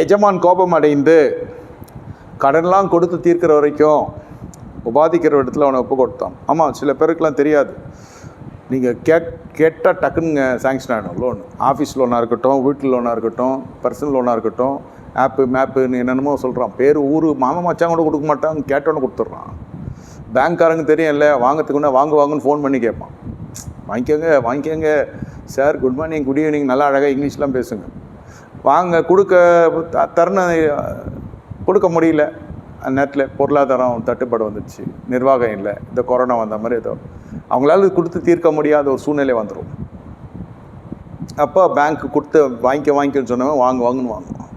எஜமான் கோபம் அடைந்து கடன்லாம் கொடுத்து தீர்க்கிற வரைக்கும் உபாதிக்கிற இடத்துல அவனை ஒப்பு கொடுத்தான். ஆமாம் சில பேருக்கெலாம் தெரியாது. நீங்கள் கேட் கேட்டால் டக்குன்னு சேங்ஷன் ஆகிடும் லோன் ஆஃபீஸ் லோனாக இருக்கட்டும் வீட்டு லோனாக இருக்கட்டும் பர்சனல் லோனாக இருக்கட்டும் ஆப்பு மேப்புன்னு என்னென்னமோ சொல்கிறான் பேர் ஊர் மாமா மச்சான் கூட கொடுக்க மாட்டான். கேட்டோன்னு கொடுத்துட்றான். பேங்க்காரங்க தெரியும் இல்லை வாங்கிறதுக்குன்னா வாங்க வாங்கன்னு ஃபோன் பண்ணி கேட்பான். வாங்கிக்கோங்க வாங்கிக்கோங்க. Sir good morning good evening நல்லா அழகாக இங்கிலீஷ்லாம் பேசுங்க. வாங்க கொடுக்க தருணம் கொடுக்க முடியல. அந்த நேரத்தில் பொருளாதாரம் தட்டுப்பாடு வந்துடுச்சு. நிர்வாகம் இல்லை. இந்த கொரோனா வந்த மாதிரி ஏதோ. அவங்களால கொடுத்து தீர்க்க முடியாத ஒரு சூழ்நிலை வந்துடும் அப்போ பேங்க் கொடுத்து வாங்கிக்க வாங்கிக்கன்னு சொன்னவன் வாங்க வாங்கன்னு வாங்குவான்.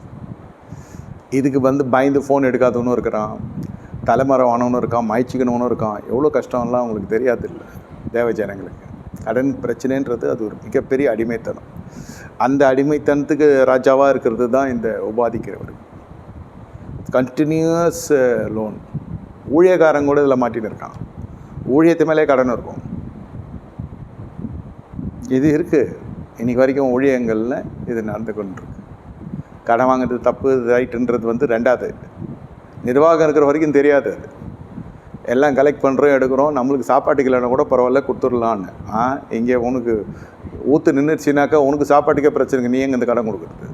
இதுக்கு வந்து பயந்து ஃபோன் எடுக்காதவனும் இருக்கிறான். தலைமறை வானவனும் இருக்கான். மாய்ச்சிக்கணுவனும் இருக்கான். எவ்வளோ கஷ்டம்லாம் அவங்களுக்கு தெரியாது இல்லை தேவ ஜனங்களுக்கு. கடன் பிரச்சனைன்றது அது ஒரு மிகப்பெரிய அடிமைத்தனம். அந்த அடிமைத்தனத்துக்கு ராஜாவாக இருக்கிறது தான் இந்த உபாதிக்கிறவர். கண்டினியூஸ் லோன் ஊழியக்காரங்க கூட இதில் மாட்டின்னு இருக்கான். ஊழியத்து மேலே கடன் இருக்கும். இது இருக்குது இன்றைக்கி வரைக்கும் ஊழியங்களில் இது நடந்து கொண்டிருக்கு. கடன் வாங்குறது தப்பு ரைட்டுன்றது வந்து ரெண்டாவது. நிர்வாகம் இருக்கிற வரைக்கும் தெரியாது அது. எல்லாம் கலெக்ட் பண்ணுறோம் எடுக்கிறோம். நம்மளுக்கு சாப்பாட்டுக்கு இல்லைன்னா கூட பரவாயில்ல கொடுத்துடலான்னு. ஆ இங்கே உனக்கு ஊற்று நின்றுச்சுனாக்கா உனக்கு சாப்பாட்டுக்கே பிரச்சனைங்க நீ எங்கே இந்த கடன் கொடுக்குறது?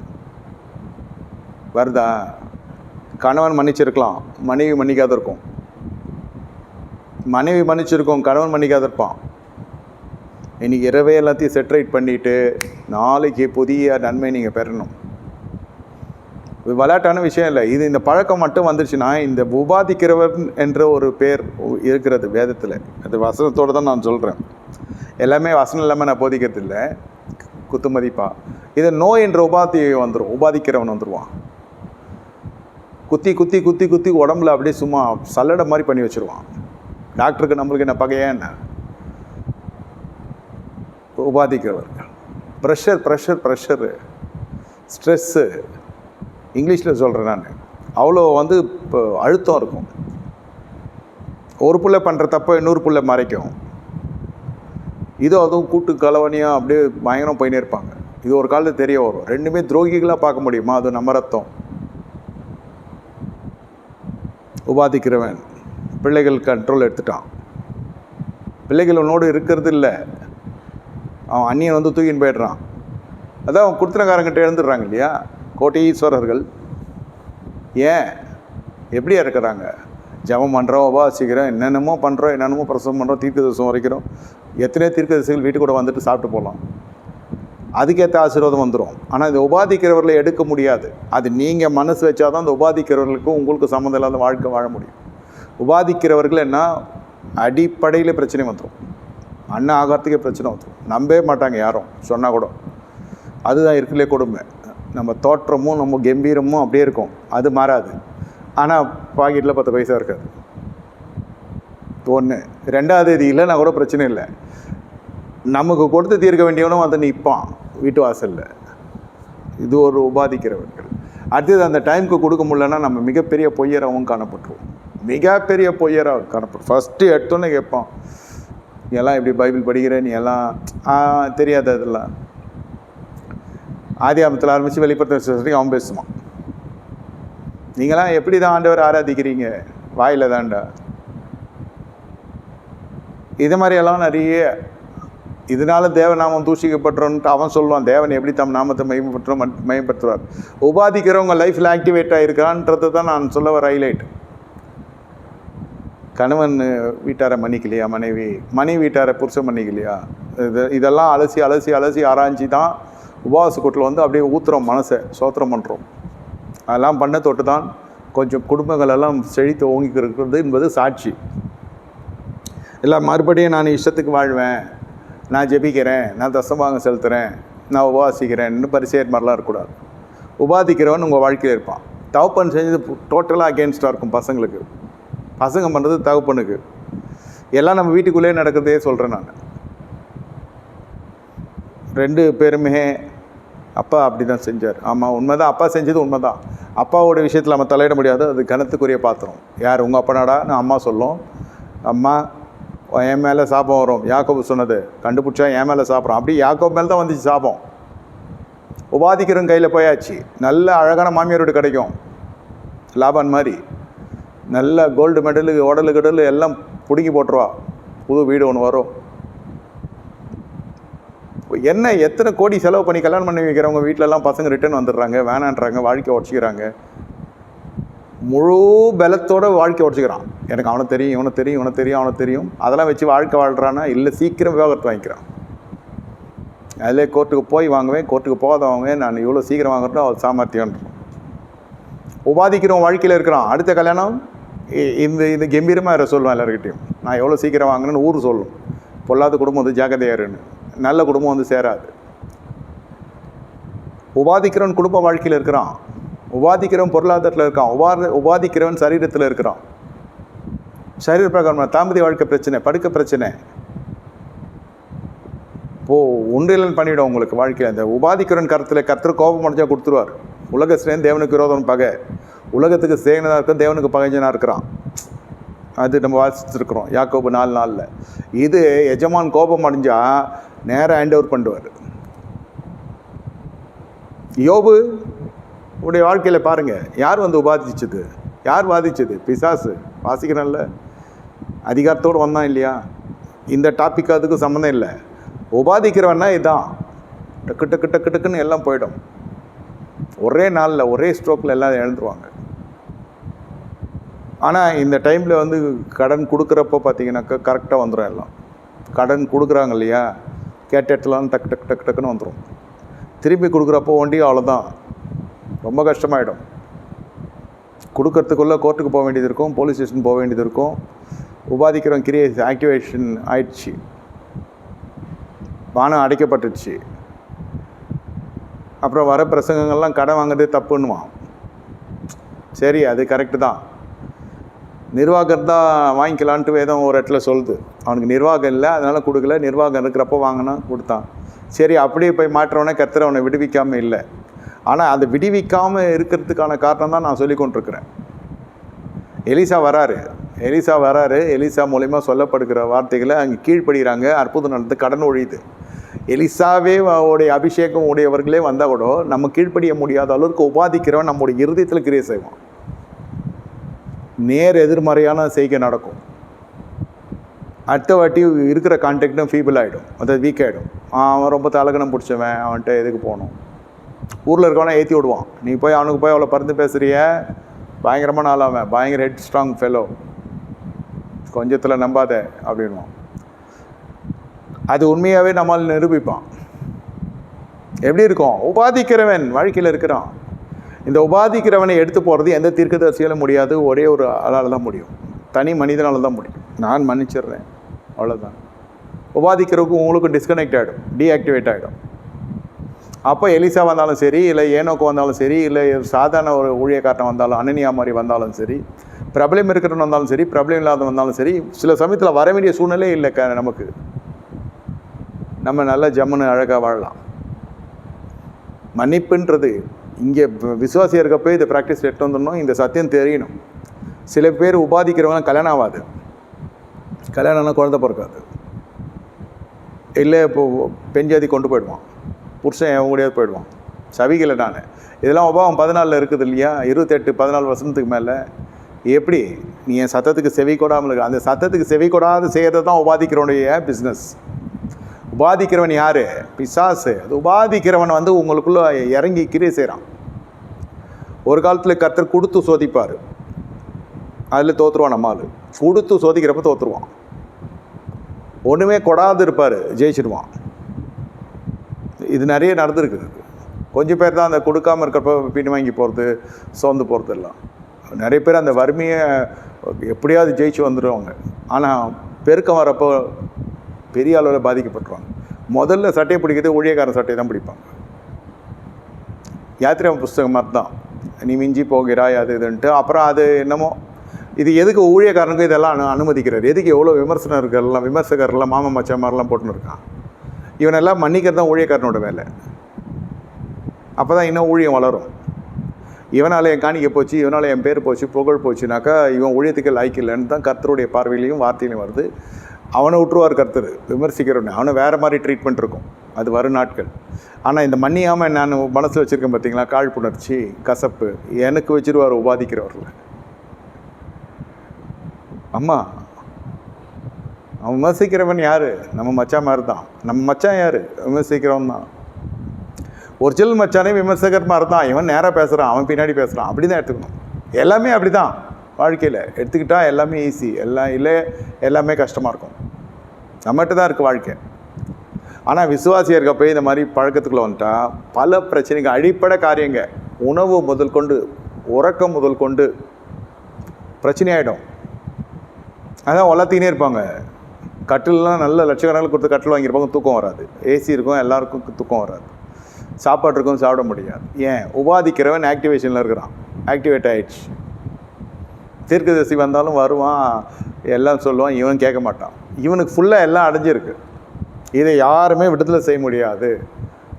வருதா? கணவன் மன்னிச்சிருக்கலாம். மனைவி மன்னிக்காத இருக்கும் மனைவி மன்னிச்சிருக்கோம் கணவன் மன்னிக்காத இருப்பான் இன்னைக்கு இரவே எல்லாத்தையும் செட்ரேட் பண்ணிவிட்டு நாளைக்கு புதிய நன்மை நீங்கள் பெறணும். விளையாட்டான விஷயம் இல்லை. இது இந்த பழக்கம் மட்டும் வந்துருச்சுன்னா இந்த உபாதிக்கிறவர் என்ற ஒரு பேர் இருக்கிறது வேதத்தில். அது வசனத்தோடு தான் நான் சொல்கிறேன் எல்லாமே வசனம் இல்லாமல் நான் போதிக்கிறது இல்லை. குத்துமதிப்பா இது நோய் என்ற உபாதி வந்துடும் உபாதிக்கிறவன் வந்துடுவான் குத்தி குத்தி குத்தி குத்தி உடம்புல அப்படியே சும்மா சல்லடை மாதிரி பண்ணி வச்சுருவான். டாக்டருக்கு நம்மளுக்கு என்ன பகையா என்ன? உபாதிக்கிறவர்கள் ப்ரெஷர் ப்ரெஷர் ப்ரெஷரு ஸ்ட்ரெஸ்ஸு இங்கிலீஷில் சொல்கிறேன் நான். அவ்வளோ வந்து இப்போ அழுத்தம் இருக்கும். ஒரு புள்ளை பண்ணுற தப்பை இன்னொரு பிள்ளை மறைக்கும். இது அதுவும் கூட்டு கலவனியாக அப்படியே பயங்கரம் போயினே இருப்பாங்க. இது ஒரு காலத்தில் தெரிய வரும். ரெண்டுமே துரோகிகளாக பார்க்க முடியுமா? அது நம்ம ரத்தம். உபாதிக்கிறவன் பிள்ளைகள் கண்ட்ரோல் எடுத்துட்டான். பிள்ளைகள் உன்னோடு இருக்கிறது இல்லை. அவன் அந்நியன் வந்து தூக்கின்னு போயிடுறான். அதான் அவன் குடுத்தனக்காரங்கிட்ட எழுந்துடுறாங்க இல்லையா? கோட்டீஸ்வரர்கள் ஏன்? எப்படியா இருக்கிறாங்க? ஜெபம் பண்ணுறோம் உபாசிக்கிறோம் என்னென்னமோ பண்ணுறோம் என்னென்னமோ பிரசவம் பண்ணுறோம் தீர்க்க தரிசனம் வரைக்கிறோம். எத்தனையோ தீர்க்க தரிசைகள் வீட்டு கூட வந்துட்டு சாப்பிட்டு போகலாம். அதுக்கேற்ற ஆசீர்வாதம் வந்துடும் ஆனால் இந்த உபாதிக்கிறவர்களை எடுக்க முடியாது. அது நீங்கள் மனசு வச்சாதான் அந்த உபாதிக்கிறவர்களுக்கும் உங்களுக்கு சம்மந்தம் இல்லாத வாழ்க்கை வாழ முடியும். உபாதிக்கிறவர்கள் என்ன? அடிப்படையில் பிரச்சனை வந்துடும் அண்ணன் ஆகாரத்துக்கே பிரச்சனை வந்துடும் நம்பவே மாட்டாங்க யாரும். சொன்னால் கூட. அதுதான் இருக்குல்லே கொடுமை. நம்ம தோற்றமும் நம்ம கம்பீரமும் அப்படியே இருக்கும். அது மாறாது. ஆனால் பாக்கெட்டில் பத்து பைசா இருக்காது. ஒன்று ரெண்டாவது தேதியில் இல்லைன்னா கூட பிரச்சனை இல்லை. நமக்கு கொடுத்து தீர்க்க வேண்டியவனும் வந்து நிற்பான் வீட்டு வாசலில். இது ஒரு உபாதிக்கிறவர்கள். அடுத்தது அந்த டைமுக்கு கொடுக்க முடியலன்னா நம்ம மிகப்பெரிய பொய்யராகவும் காணப்பட்டுருவோம். மிகப்பெரிய பொய்யராக காணப்படும் ஃபஸ்ட்டு எடுத்தோன்னே கேட்பான் நீ எல்லாம் எப்படி பைபிள் படிக்கிற? நீ எல்லாம் தெரியாது அதெல்லாம் ஆதி ஆபத்தில் ஆரம்பித்து வெளிப்படுத்த வரைக்கும் அவன் பேசுவான். நீங்களாம் எப்படி தான் ஆண்டவர் ஆராதிக்கிறீங்க? வாயில் தான்டா. இது மாதிரியெல்லாம் நிறைய இதனால தேவநாமம் தூஷிக்கப்படுறோன்ட்டு அவன் சொல்லுவான் தேவன் எப்படி தம் நாமத்தை மயமப்பட்டுறோம் மயப்படுத்துவார் உபாதிக்கிறவங்க லைஃப்பில் ஆக்டிவேட் ஆகிருக்கான்றதை தான் நான் சொல்ல வர ஹைலைட் கணவன் வீட்டாரை மன்னிக்கலையா மனைவி? மனைவி வீட்டாரை புருஷன் மன்னிக்கலையா? இது இதெல்லாம் அலசி அலசி அலசி ஆராய்ச்சி தான் உபவாச கூட்டில் வந்து அப்படியே ஊத்துறோம் மனசை சோத்திரம் பண்ணுறோம் அதெல்லாம் பண்ண தொட்டு தான் கொஞ்சம் குடும்பங்கள் எல்லாம் செழித்து ஓங்கி இருக்கிறது என்பது சாட்சி. இல்லை மறுபடியும் நான் இஷ்டத்துக்கு வாழ்வேன் நான் ஜெபிக்கிறேன் நான் தசமாக செலுத்துகிறேன் நான் உபவாசிக்கிறேன் இன்னும் மாதிரிலாம் இருக்கக்கூடாது. உபாதிக்கிறவன் உங்கள் வாழ்க்கையில் இருப்பான். தகப்பன் செஞ்சது டோட்டலாக அகேன்ஸ்டாக இருக்கும் பசங்களுக்கு. பசங்க பண்ணுறது தகப்பனுக்கு. எல்லாம் நம்ம வீட்டுக்குள்ளேயே நடக்கிறதே சொல்கிறேன் நான். ரெண்டு பேருமே அப்பா அப்படி தான் செஞ்சார். ஆமாம் உண்மைதான். அப்பா செஞ்சது உண்மைதான். அப்பாவோட விஷயத்தில் நம்ம தலையிட முடியாது. அது கணத்துக்குரிய பாத்திரம். யார்? உங்கள் அப்பனாடா? நான் அம்மா சொல்லும். அம்மா என் மேலே சாபம் வரும். யாக்கோபு சொன்னது கண்டுபிடிச்சா என் மேலே சாப்பிட்றோம் அப்படி யாக்கோபு மேலே தான் வந்துச்சு சாபம். உபாதிக்கிறவங்க கையில் போயாச்சு. நல்ல அழகான மாமியார் கிடைக்கும். லாபான் மாதிரி. நல்ல கோல்டு மெடலு உடலு கடலு எல்லாம் பிடுங்கி போட்டுருவா. புது வீடு ஒன்று வரும். என்ன எத்தனை கோடி செலவு பண்ணி கல்யாணம் பண்ணி வைக்கிறவங்க வீட்டிலலாம் பசங்க ரிட்டர்ன் வந்துடுறாங்க வேணான்றாங்க வாழ்க்கை உடச்சிக்கிறாங்க. முழு பலத்தோட வாழ்க்கை உடச்சிக்கிறான். எனக்கு அவனை தெரியும் இவனை தெரியும் இவனை தெரியும் அவனை தெரியும். அதெல்லாம் வச்சு வாழ்க்கை வாழ்கிறானா இல்லை சீக்கிரம் விவாகரத்து வாங்கிக்கிறான். அதிலே கோர்ட்டுக்கு போய் வாங்குவேன் கோர்ட்டுக்கு போகாத வாங்குவேன் நான் இவ்வளோ சீக்கிரம் வாங்குறோம் அவள் சாமர்த்தியன்றான் உபாதிக்கிறவன் வாழ்க்கையில் இருக்கிறான். அடுத்த கல்யாணம் இ- இந்த இந்த கம்பீரமாக இரு சொல்லுவேன் எல்லாருக்கிட்டையும் நான் எவ்வளோ சீக்கிரம் வாங்கினேன்னு ஊர் சொல்லும். பொல்லாத குடும்பம் வந்து ஜாக்கிரதையாருன்னு நல்ல குடும்பம் வந்து சேராது. உபாதிக்கிறவன் குடும்ப வாழ்க்கையில் இருக்கிறான். உபாதிக்கிறவன் பொருளாதாரத்தில் இருக்கான். உபாத உபாதிக்கிறவன் சரீரத்தில் இருக்கிறான். சரீர பிரகாரம் தாமதி வாழ்க்கை பிரச்சனை படுக்க பிரச்சனை. இப்போ ஒன்றிலன் பண்ணிவிடும் உங்களுக்கு வாழ்க்கையில். அந்த உபாதிக்கிறவன் கருத்தில் கர்த்தர் கோபம் அடைஞ்சா கொடுத்துருவார். உலக ஸ்ரேன் தேவனுக்கு விரோதம் பகை. உலகத்துக்கு சேனதாக இருக்கும் தேவனுக்கு பகைஞ்சனாக இருக்கிறான். அது நம்ம வாசிச்சிருக்கிறோம். யாக்கோபு நாலு நாளில். இது எஜமான் கோபம் அடைஞ்சா நேராக ஹேண்ட் ஓவர் பண்ணுவார். யோபு உடைய வாழ்க்கையில் பாருங்கள் யார் வந்து உபாதிச்சது? யார் பாதித்தது பிசாசு. வாசிக்கிறேன்ல. அதிகாரத்தோடு வந்தான் இல்லையா? இந்த டாபிக் அதுக்கும் சம்மந்தம் இல்லை. உபாதிக்கிறவன்னா இதான். டக்கு டக்கு டக்கு டக்குன்னு எல்லாம் போயிடும். ஒரே நாளில் ஒரே ஸ்ட்ரோக்கில் எல்லாம் இழந்துருவாங்க ஆனால் இந்த டைமில் வந்து கடன் கொடுக்குறப்போ பார்த்தீங்கன்னாக்கா கரெக்டாக வந்துடும் எல்லாம். கடன் கொடுக்குறாங்க இல்லையா? கேட்ட இடத்துலாம் டக்கு டக்கு டக்கு டக்குன்னு வந்துடும் திரும்பி கொடுக்குறப்போ வண்டி அவ்வளோதான் ரொம்ப கஷ்டமாயிடும். கொடுக்கறதுக்குள்ளே கோர்ட்டுக்கு போக வேண்டியது இருக்கும் போலீஸ் ஸ்டேஷன் போக வேண்டியது இருக்கும். உபாதிக்கிறோம் கிரியே ஆக்டிவேஷன் ஆயிடுச்சு. வானம் அடைக்கப்பட்டுச்சு அப்புறம் வர பிரசங்கங்கள்லாம் கடன் வாங்குறதே தப்புன்னுவான். சரி அது கரெக்டு தான். நிர்வாகர் தான் வாங்கிக்கலான்ட்டு வேதம் ஒரு இடத்துல சொல்லுது. அவனுக்கு நிர்வாகம் இல்லை அதனால் கொடுக்கல. நிர்வாகம் இருக்கிறப்போ வாங்கினா கொடுத்தான். சரி அப்படியே போய் மாற்றவனே கத்துற அவனை விடுவிக்காமல் இல்லை. ஆனால் அதை விடுவிக்காமல் இருக்கிறதுக்கான காரணம் தான் நான் சொல்லி கொண்டிருக்கிறேன். எலிசா வராரு. எலிசா வராரு. எலிசா மூலயமா சொல்லப்படுகிற வார்த்தைகளை அங்கே கீழ்ப்படுகிறாங்க. அற்புதம் நடந்து கடன் ஒழியுது. எலிசாவே உடைய அபிஷேகம் உடையவர்களே வந்தால் கூட நம்ம கீழ்ப்படிய முடியாத அளவுக்கு உபாதிக்கிறவன் நம்முடைய இருதயத்தில் கிரியை செய்வான். நேர் எதிர்மறையான செய்கை நடக்கும். அடுத்த வாட்டி இருக்கிற கான்டாக்டும் ஃபீபிள் ஆகிடும் அதாவது வீக் ஆகிடும் அவன் ரொம்ப தலகணம் பிடிச்சவன் அவன்கிட்ட எதுக்கு போகணும்? ஊரில் இருக்கவனே ஏற்றி விடுவான். நீ போய் அவனுக்கு போய் அவ்வளோ பறந்து பேசுகிறிய பயங்கரமான ஆள் அவன் பயங்கர ஹெட் ஸ்ட்ராங் ஃபெலோ கொஞ்சத்தில் நம்பாத அப்படின்வான் அது உண்மையாகவே நம்மால் நிரூபிப்பான். எப்படி இருக்கும்? உபாதிக்கிறவன் வாழ்க்கையில் இருக்கிறான். இந்த உபாதிக்கிறவனை எடுத்து போகிறது எந்த தீர்க்கதரிசியாலும் முடியாது. ஒரே ஒரு ஆளால் தான் முடியும். தனி மனிதனால் தான் முடியும். நான் மன்னிச்சிடுறேன். அவ்வளோதான் உபாதிக்கிறவுக்கும் உங்களுக்கும் டிஸ்கனெக்ட் ஆகிடும் டீஆக்டிவேட் ஆகிடும் அப்போ எலிசா வந்தாலும் சரி இல்லை ஏனோக்கு வந்தாலும் சரி இல்லை சாதாரண ஒரு ஊழியக்காரன் வந்தாலும் அனனியா மாதிரி வந்தாலும் சரி பிரபலம் இருக்கிறவன் வந்தாலும் சரி பிரபலம் இல்லாத வந்தாலும் சரி சில சமயத்தில் வர வேண்டிய சூழ்நிலை இல்லை க நமக்கு. நம்ம நல்ல ஜம்முன்னு அழகாக வாழலாம். மன்னிப்புன்றது இங்கே விசுவாசியாக இருக்கப்போ இதை ப்ராக்டிஸ் எடுத்து வந்துடணும் இந்த சத்தியம் தெரியணும். சில பேர் உபாதிக்கிறவங்க கல்யாணம் ஆகாது. கல்யாணம்னா குழந்த பிறக்காது. இல்லை இப்போ பெண் ஜாதி கொண்டு போயிடுவான். புருஷன் எவன் போயிடுவான். சவிகளை நான் இதெல்லாம் உபாவம் பதினாலில் இருக்குது இல்லையா? இருபத்தெட்டு பதினாலு வருஷத்துக்கு மேலே. எப்படி? நீ என் சத்தத்துக்கு செவி கொடாமல் இருக்க. அந்த சத்தத்துக்கு செவி கொடாது செய்கிறது தான் உபாதிக்கிறோடைய பிஸ்னஸ் உபாதிக்கிறவன் யார்? பிசாசு. அது உபாதிக்கிறவன் வந்து உங்களுக்குள்ள இறங்கி கிரியை செய்கிறான் ஒரு காலத்தில் கர்த்தர் கொடுத்து சோதிப்பார். அதில் தோற்றுருவான் நம்மால் கொடுத்து சோதிக்கிறப்ப தோற்றுருவான் ஒன்றுமே கொடாது இருப்பார் ஜெயிச்சிடுவான் இது நிறைய நடந்திருக்கு. கொஞ்சம் பேர் தான் அந்த கொடுக்காம இருக்கிறப்ப பின் வாங்கி போகிறது சோர்ந்து போகிறது எல்லாம். நிறைய பேர் அந்த வறுமையை எப்படியாவது ஜெயிச்சு வந்துடுவாங்க ஆனால் பெருக்கம் வரப்போ பெரிய அளவில் பாதிக்கப்பட்டுருவாங்க. முதல்ல சட்டையை பிடிக்கிறது ஊழியக்காரன் சட்டையை தான் பிடிப்பாங்க. யாத்திரை புஸ்தகம் மாதிரி தான் நீ மிஞ்சி போகிறாய் அது இதுன்ட்டு. அப்புறம் அது என்னமோ இது எதுக்கு ஊழியக்காரனுக்கு இதெல்லாம் அனு அனுமதிக்கிறார்? எதுக்கு எவ்வளோ விமர்சனர்கள்லாம் விமர்சகர்லாம் மாமா மச்சான் மாதிரிலாம் போட்டுன்னு இருக்கான்? இவனெல்லாம் மன்னிக்கிறது தான் ஊழியக்காரனோட வேலை. அப்போ தான் இன்னும் ஊழியம் வளரும். இவனால் என் காணிக்க போச்சு இவனால் என் பேர் போச்சு புகழ் போச்சுனாக்கா இவன் ஊழியத்துக்கு லாய்க்கு இல்லைன்னு தான் கர்த்தருடைய பார்வையிலையும் வார்த்தையிலையும் வருது. அவனை விட்டுருவார் கர்த்தர் விமர்சிக்கிறவனே. அவனை வேறு மாதிரி ட்ரீட்மெண்ட் இருக்கும். அது வரும் நாட்கள். ஆனால் இந்த மன்னியாமல் நான் மனசில் வச்சுருக்கேன் பார்த்தீங்களா காழ்ப்புணர்ச்சி கசப்பு எனக்கு வச்சிருவார் உபாதிக்கிறவர்கள் அம்மா அவன் விமர்சிக்கிறவன் யார்? நம்ம மச்சான் மாதிரி தான் நம்ம மச்சான் யார்? விமர்சிக்கிறவன் தான். ஒரிஜினல் மச்சானே விமர்சகர் மாதிரி தான் இவன் நேராக பேசுகிறான் அவன் பின்னாடி பேசுகிறான் அப்படி தான் எடுத்துக்கணும். எல்லாமே அப்படி தான் வாழ்க்கையில் எடுத்துக்கிட்டால் எல்லாமே ஈஸி எல்லாம் இல்லை எல்லாமே கஷ்டமாக இருக்கும். நம்மகிட்ட தான் இருக்குது வாழ்க்கை. ஆனால் விசுவாசியாக இருக்க போய் இந்த மாதிரி பழக்கத்துக்குள்ளே வந்துட்டா பல பிரச்சனைகள் அடிப்படை காரியங்க. உணவு முதல் கொண்டு உறக்கம் முதல் கொண்டு பிரச்சனையாயிடும். அதான் வளர்த்தினே இருப்பாங்க. கட்டிலெலாம் நல்ல லட்சக்கணக்கில் கொடுத்து கட்டில் வாங்கியிருப்பாங்க தூக்கம் வராது. ஏசி இருக்கும் எல்லாருக்கும் தூக்கம் வராது. சாப்பாடு இருக்கும் சாப்பிட முடியாது. ஏன்? உபாதிக்கிறவன் ஆக்டிவேஷனில் இருக்கிறான். ஆக்டிவேட் ஆகிடுச்சு தீர்க்கதரிசி வந்தாலும் வருவான் எல்லாம் சொல்லுவான் இவன் கேட்க மாட்டான். இவனுக்கு ஃபுல்லாக எல்லாம் அடைஞ்சிருக்கு. இதை யாருமே விடுதலை செய்ய முடியாது.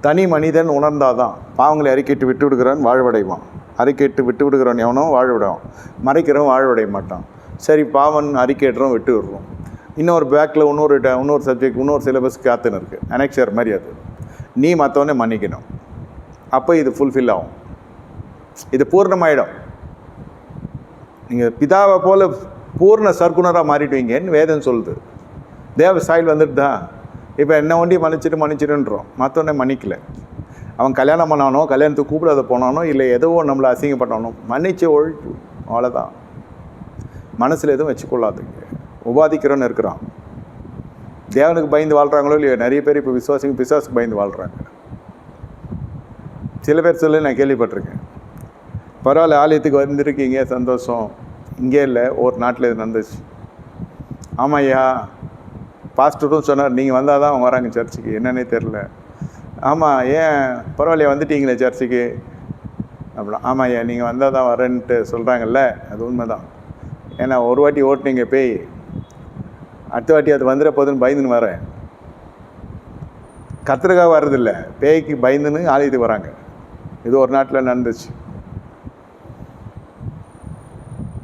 தனி மனிதன் உணர்ந்தாதான் பாவங்களை அறிக்கைட்டு விட்டு விடுகிறான் வாழ்வடைவான். அறிக்கைட்டு விட்டு விடுகிறவன் எவனோ வாழ்விடுவான். மறைக்கிறவன் வாழ்வடைய மாட்டான். சரி பாவன் அறிக்கையிடுறோம் விட்டு விடுறோம். இன்னொரு பேக்கில் இன்னொரு இன்னொரு சப்ஜெக்ட் இன்னொரு சிலபஸ் காத்துன்னு இருக்குது அனெக்சர் மாதிரி அது. நீ மற்றவனே மன்னிக்கணும். அப்போ இது ஃபுல்ஃபில் ஆகும். இது பூர்ணமாயிடும். நீங்கள் பிதாவை போல் பூர்ண சர்க்குணராக மாறிடுவீங்கன்னு வேதம் சொல்லுது. தேவ சாயில் வந்துட்டு தான் இப்போ என்ன ஒண்டி மன்னிச்சிட்டு மன்னிச்சிடுன்றோம். மற்றவனே மன்னிக்கல. அவன் கல்யாணம் பண்ணானோ கல்யாணத்துக்கு கூப்பிடாத போனானோ இல்லை ஏதோ நம்மளை அசிங்கப்பட்டானோ மன்னிச்சு ஒழிச்சு அவ்வளோதான் மனசில் எதுவும் வச்சுக்கொள்ளாதுங்க. உபாதிக்கிறோன்னு இருக்கிறான். தேவனுக்கு பயந்து வாழ்கிறாங்களோ இல்லையோ நிறைய பேர் இப்போ விசுவாசிங்க பிசாசுக்கு பயந்து வாழ்கிறாங்க சில பேர் சொல்லி நான் கேள்விப்பட்டிருக்கேன். பரவாயில்ல ஆலயத்துக்கு வந்திருக்கீங்க சந்தோஷம். இங்கே இல்லை ஒரு நாட்டில் இது நடந்துச்சு. ஆமாம் ஐயா. பாஸ்டரும் சொன்னார் நீங்கள் வந்தால் தான் அவங்க வராங்க சர்ச்சுக்கு. என்னன்னே தெரில ஆமாம் ஏன்? பரவாயில்லையா வந்துட்டீங்களே சர்ச்சுக்கு? அப்படின்னா ஆமாம் ஐயா நீங்கள் வந்தால் தான் வரேன்ட்டு சொல்கிறாங்கல்ல அது உண்மை தான் ஏன்னா ஒரு வாட்டி ஓட்டுனீங்க பேய். அடுத்த வாட்டி அது வந்துட போதுன்னு பயந்துன்னு வரேன். கத்திரக்காக வர்றதில்ல. பேய்க்கு பயந்துன்னு ஆலயத்துக்கு வராங்க. இது ஒரு நாட்டில் நடந்துச்சு.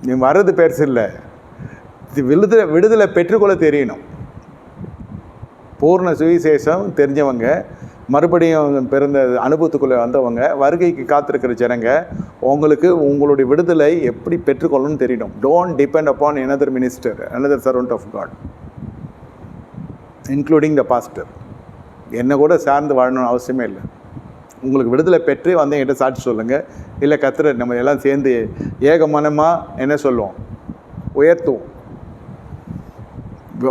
நீ வர்றது பெருசு இல்லை. விடுதலை விடுதலை பெற்றுக்கொள்ள தெரியணும். பூர்ண சுவிசேஷம் தெரிஞ்சவங்க மறுபடியும் பிறந்த அனுபவத்துக்குள்ளே வந்தவங்க வருகைக்கு காத்திருக்கிற ஜனங்க உங்களுக்கு உங்களுடைய விடுதலை எப்படி பெற்றுக்கொள்ளணும்னு தெரியணும். Don't depend upon another minister another servant of God including the pastor என்னை கூட சார்ந்து வாழணும்னு அவசியமே இல்லை. உங்களுக்கு விடுதலை பெற்று வந்து என்கிட்ட சாட்சி சொல்லுங்கள் இல்லை கத்துற நம்ம எல்லாம் சேர்ந்து ஏகமனமாக என்ன சொல்லுவோம்? உயர்த்துவோம்.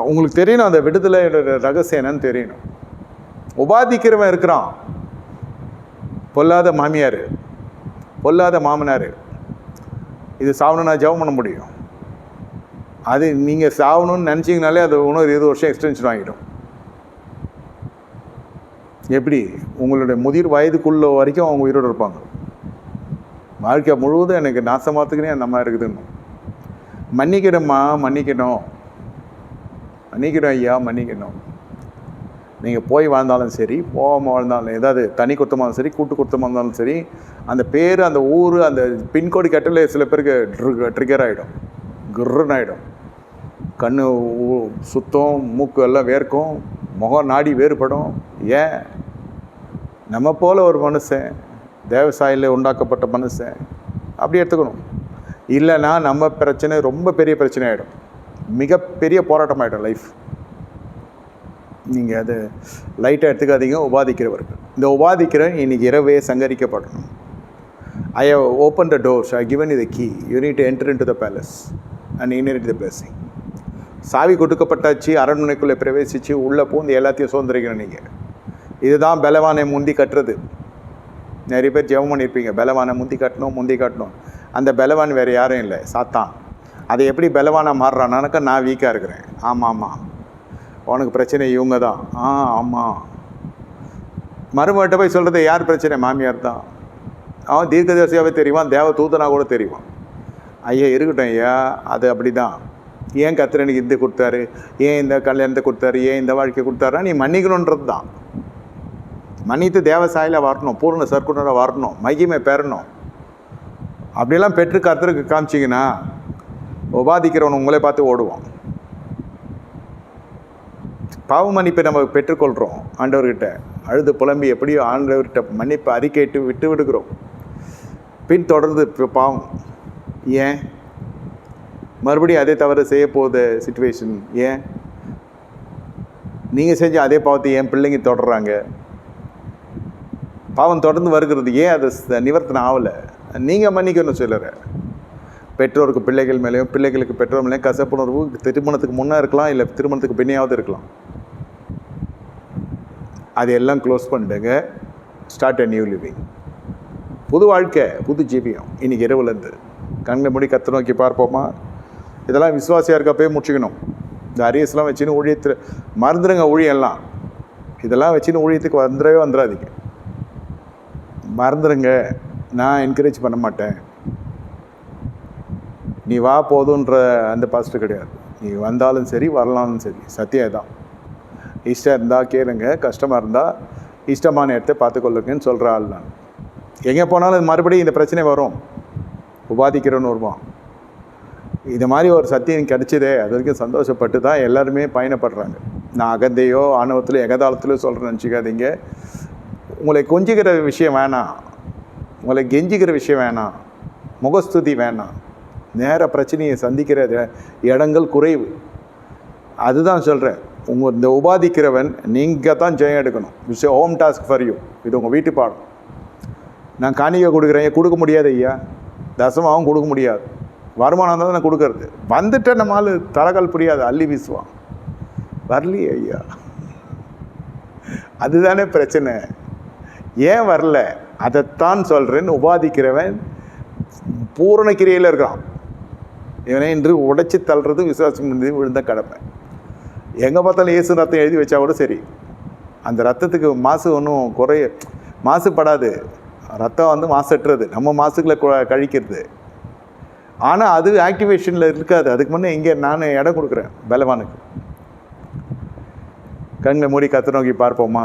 உங்களுக்கு தெரியணும் அந்த விடுதலையோட ரகசியம் என்னன்னு தெரியணும். உபாதிக்கிறவன் இருக்கிறான். பொல்லாத மாமியார். பொல்லாத மாமனார். இது சாவணும்னா ஜெபம் பண்ண முடியும். அது நீங்கள் சாவணும்னு நினச்சிங்கனாலே அது இன்னொரு இருபது வருஷம் எக்ஸ்டென்ஷன் ஆகிடும். எப்படி? உங்களுடைய முதிர் வயதுக்குள்ள வரைக்கும் அவங்க உயிரோடு இருப்பாங்க. வாழ்க்கை முழுவதும் எனக்கு நாசமாத்துக்குனே அந்த மாதிரி இருக்குதுன்னு. மன்னிக்கிறோம்மா மன்னிக்கணும். மன்னிக்கிறோம் ஐயா மன்னிக்கணும். நீங்கள் போய் வாழ்ந்தாலும் சரி போகாமல் வாழ்ந்தாலும் ஏதாவது தனி குத்தமாக சரி கூட்டு குத்தமாக இருந்தாலும் சரி அந்த பேர் அந்த ஊர் அந்த பின்கோடு கட்டல சில பேருக்கு ட்ரிகர் ஆகிடும் குர்ன்னு ஆகிடும் கண் சுத்தம் மூக்கு எல்லாம் வேர்க்கும். முகம் நாடி வேறுபடும். ஏன்? நம்ம போல் ஒரு மனுஷன் தேவசாயில உண்டாக்கப்பட்ட மனுஷன் அப்படி எடுத்துக்கணும். இல்லைன்னா நம்ம பிரச்சனை ரொம்ப பெரிய பிரச்சனை ஆகிடும் மிகப்பெரிய போராட்டம் ஆகிடும் லைஃப் நீங்கள் அது லைட்டாக எடுத்துக்காதீங்க உபாதிக்கிறவர்கள். இந்த உபாதிக்கிறன் இன்னைக்கு இரவே சங்கரிக்கப்படணும். I have open the doors I given E the key you need to enter into the palace and in the blessing சாவி கொடுக்கப்பட்டாச்சு அரண்மனைக்குள்ளே பிரவேசித்து உள்ளே பூந்து எல்லாத்தையும் சுதந்திரிக்கணும் நீங்கள் இதுதான் பலவானை முந்தி கட்டுறது. நிறைய பேர் ஜெபம் பண்ணியிருப்பீங்க. பலவானை முந்தி கட்டணும் முந்தி கட்டணும். அந்த பலவான் வேறு யாரும் இல்லை. சாத்தான். அதை எப்படி பலவானா மாறுறானாக்கா நான் வீக்காக இருக்கிறேன். ஆமாம் ஆமாம் உனக்கு பிரச்சனை இவங்க தான். ஆ ஆமாம் மறுபட்ட போய் சொல்கிறது யார் பிரச்சனை? மாமியார் தான். அவன் தீர்க்கதரிசியாகவே தெரியுவான் தேவ தூதனாக கூட தெரியுவான் ஐயா இருக்கட்டும் ஐயா அது அப்படி தான் ஏன் கத்திரனுக்கு இது கொடுத்தாரு? ஏன் இந்த கல்யாணத்தை கொடுத்தாரு? ஏன் இந்த வாழ்க்கை கொடுத்தாரா நீ மன்னிக்கணுன்றது தான். மன்னித்து தேவசாயில வரணும் பூர்ண சர்க்குணராக வரணும் மகிமை பெறணும். அப்படியெல்லாம் பெற்று கர்த்தருக்கு காமிச்சிங்கன்னா உபாதிக்கிறவன் உங்களே பார்த்து ஓடுவோம் பாவ மன்னிப்பை நம்ம பெற்றுக்கொள்கிறோம் ஆண்டவர்கிட்ட. அழுது புலம்பி எப்படியோ ஆண்டவர்கிட்ட மன்னிப்பை அறிக்கையிட்டு விட்டு விடுகிறோம். பின் தொடர்ந்து இப்போ பாவம். ஏன்? மறுபடியும் அதே தவிர செய்ய போகுத சுச்சுவேஷன் ஏன்? நீங்கள் செஞ்ச அதே பாவத்தை ஏன் பிள்ளைங்க தொடர்றாங்க. பாவம் தொடர்ந்து வருகிறது. ஏன் அது நிவர்த்தனை நிவர்த்தனம் ஆகலை? நீங்கள் மன்னிக்கணும் சிலரை பெற்றோருக்கு பிள்ளைகள் மேலேயும் பிள்ளைகளுக்கு பெற்றோர் மேலேயும் கசப்புணர்வு திருமணத்துக்கு முன்னே இருக்கலாம் இல்லை திருமணத்துக்கு பின்னையாவது இருக்கலாம். அதையெல்லாம் க்ளோஸ் பண்ணிடுங்க. ஸ்டார்ட் அ நியூ லிவிங் புது வாழ்க்கை புது ஜீவியம். இன்றைக்கி இரவுலேருந்து கண்களை மூடி கத்து நோக்கி பார்ப்போமா? இதெல்லாம் விசுவாசியாக இருக்கப்பே முடிச்சுக்கணும் இந்த அரியஸ்லாம் வச்சுன்னு ஊழியத்தில் மறந்துடுங்க ஊழியெல்லாம் இதெல்லாம் வச்சுன்னு ஊழியத்துக்கு வந்துடவே வந்துடாதீங்க. மறந்துடுங்க நான் என்கரேஜ் பண்ண மாட்டேன். நீ வா போதுன்ற அந்த பாஸ்ட்டு கிடையாது. நீ வந்தாலும் சரி வரலாலும் சரி. சத்தியம் தான் இஷ்டம் இருந்தால் கேளுங்க. கஷ்டமாக இருந்தால் இஷ்டமான இடத்த பார்த்துக்கொள்ளுங்கன்னு சொல்கிற ஆள் நான். எங்கே போனாலும் மறுபடியும் இந்த பிரச்சனை வரும். உபாதிக்கிறவன் வருவான் இது மாதிரி ஒரு சத்தியம் கிடைச்சதே அது வரைக்கும் சந்தோஷப்பட்டு தான் எல்லாருமே பயணப்படுறாங்க. நான் அகந்தையோ ஆணவத்திலோ எகதாளத்திலோ சொல்கிறேன்னு நினச்சிக்காதீங்க. உங்களை கொஞ்சிக்கிற விஷயம் வேணாம். உங்களை கெஞ்சிக்கிற விஷயம் வேணாம். முகஸ்துதி வேணாம். நேர பிரச்சனையை சந்திக்கிற இடங்கள் குறைவு. அதுதான் சொல்கிறேன் உங்கள் இந்த உபாதிக்கிறவன் நீங்கள் தான் ஜெயம் எடுக்கணும். It's home task for you இது உங்கள் வீட்டு பாடம் நான் காணிக்கை கொடுக்குறேன். கொடுக்க முடியாது ஐயா. தசமாவும் கொடுக்க முடியாது. வருமானம் தான் நான் கொடுக்கறது. வந்துட்ட நம்ம ஆள் தலகால் புரியாது அள்ளி வீசுவான். வரலையே ஐயா. அதுதானே பிரச்சனை. ஏன் வரல? அதைத்தான் சொல்கிறேன்னு உபாதிக்கிறவன் பூரண கிரியில் இருக்கிறான். இவனை இன்று உடைச்சி தள்ளுறது விசுவாசம் விழுந்த கடமை எங்கே பார்த்தாலும் இயேசு ரத்தம் எழுதி வச்சா கூட சரி. அந்த ரத்தத்துக்கு மாசு ஒன்றும் குறைய மாசுபடாது. ரத்தம் வந்து மாசற்றது. நம்ம மாசுகளை கழிக்கிறது. ஆனால் அது ஆக்டிவேஷனில் இருக்காது. அதுக்கு முன்னே இங்கே நான் இடம் கொடுக்குறேன் பலவானுக்கு. கண்களை மூடி கத்து நோக்கி பார்ப்போமா?